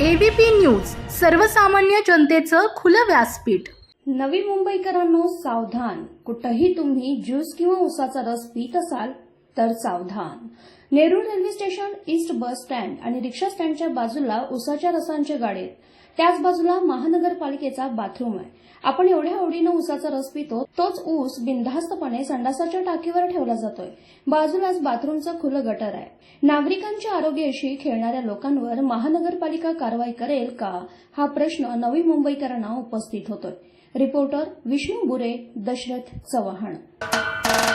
ABP news सर्वसामान्य जनतेचं खुलं व्यासपीठ. नवी मुंबईकरांनो सावधान. कुठंही तुम्ही ज्यूस किंवा उसाचा रस पित असाल तर सावधान. Nerul railway station east bus stand आणि रिक्षा स्टँडच्या बाजूला उसाच्या रसांचे गाडे त्याच बाजूला महानगरपालिकेचा बाथरूम आहे. आपण एवढ्या आवडीनं उसाचा रस पितो तोच ऊस बिनधास्तपणे संडासाच्या टाकीवर ठेवला जातोय. बाजूलाच बाथरूमचं खुलं गटर आहे. नागरिकांच्या आरोग्याशी खेळणाऱ्या लोकांवर महानगरपालिका कारवाई करेल का? हा प्रश्न नवी मुंबईकरांना उपस्थित होतोय. रिपोर्टर विष्णू बुरे दशरथ चव्हाण.